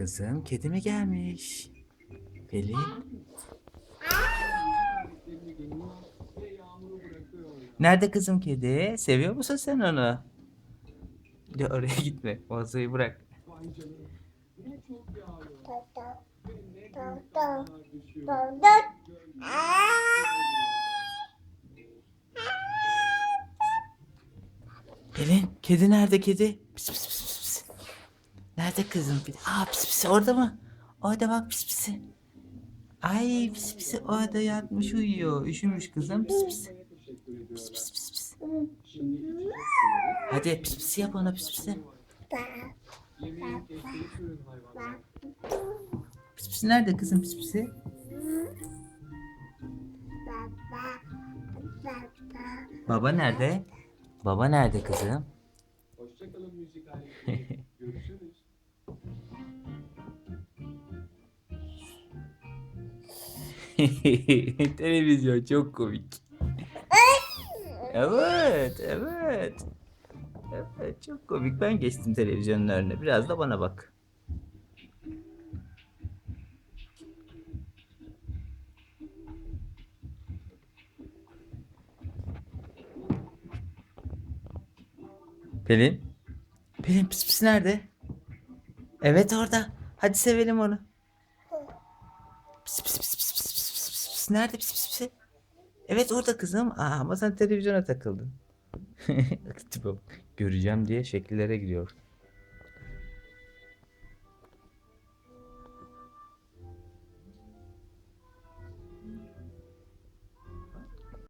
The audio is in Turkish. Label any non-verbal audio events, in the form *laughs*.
Kızım kedi mi gelmiş? Pelin. Nerede kızım kedi? Seviyor musun sen onu? Ya oraya *laughs* gitme. Vazoyu bırak. Pelin, kedi nerede kedi? Pis pis pis. Nerede kızım? Aa pis pis orada mı? Orada bak pis pis. Ay pis pis orada yatmış uyuyor. Üşümüş kızım pis pis. Pis pis pis pis. Hadi pis pis yap ona pis pis. Pis pis nerede kızım pis pisi? Baba nerede? Baba nerede kızım? Hoşçakalın müzik aletleri. *laughs* Görüşürüz. *laughs* Televizyon çok komik. Evet, evet. Evet, çok komik. Ben geçtim televizyonun önüne. Biraz da bana bak. Pelin. Pelin pis pis nerede? Evet orada. Hadi sevelim onu. Pis pis pis pis pis Nerede pis pis pis? Evet orada kızım. Aa, ama sen televizyona takıldın. *laughs* Göreceğim diye şekillere giriyor.